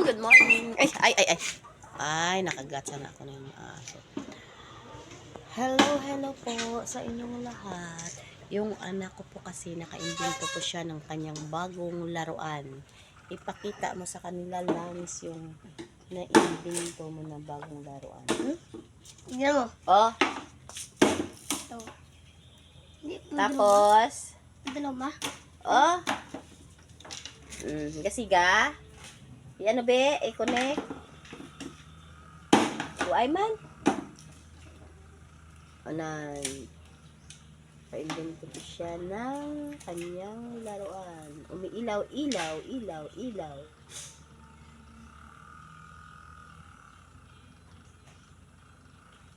Good morning. Ay, ay, ay, ay. Ay, nakagat sana ako na yung aso. Hello, hello po sa inyong lahat. Yung anak ko po kasi naka-invento po siya ng kanyang bagong laruan. Ipakita mo sa kanila langs yung na-invento mo na bagong laruan. Hmm? Tignan mo. Oh, Ito. Tapos, Dalawa oh. Mm, gasiga. Yan be, i-connect. Uy man. Anan. Pa-invento siya ng kanyang laruan. Umiilaw, ilaw, ilaw, ilaw.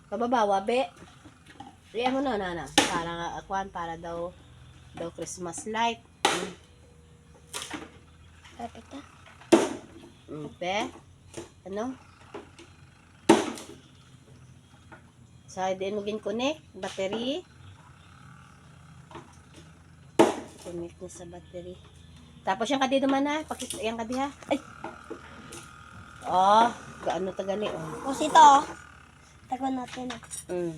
Kababawa, be. Riyan mo na, nana. Para akuan, para daw, daw Christmas light. Mm. Perfect ah. Mm, pe. Ano? Sa din mo gin connect, battery. Connect na sa battery. Tapos yung kadi naman na, pakita yung kadi ha. Ay. Oh, gaano tagali oh. O sito oh. Tagon natin ah. Mm.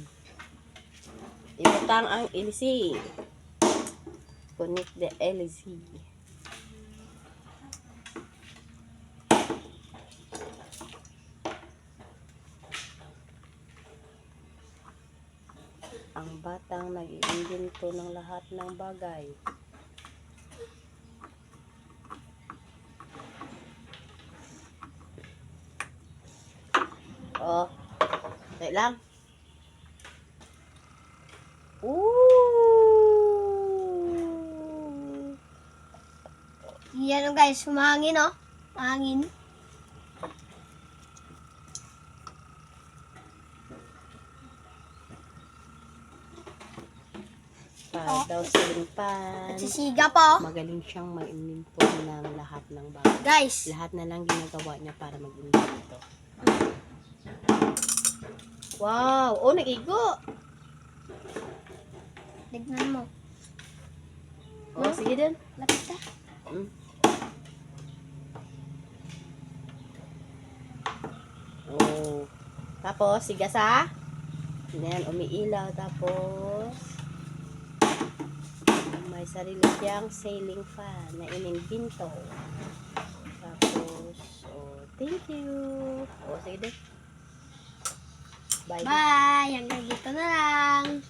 Ibutang ang LC. Connect the LC. Ang batang nag-iimbento ng lahat ng bagay. Oh, Wait lang. Ooh. Yan guys, humangin oh. Hangin. Para daw siling pan. Sisiga pa oh. Magaling siyang mag-invento ng lahat ng bagay. Guys. Lahat na lang ginagawa niya para mag-invento. Wow! Oh, nag-igo! Tignan mo. Oh, sige din. Lapit ka. Mm. Oh. Tapos, siga sa. Yan, umiilaw. Tapos, may sarili siyang sailing fan na inimbinto. Tapos, oh, thank you. Oh, sige din. Bye. Bye. Hanggang dito na lang.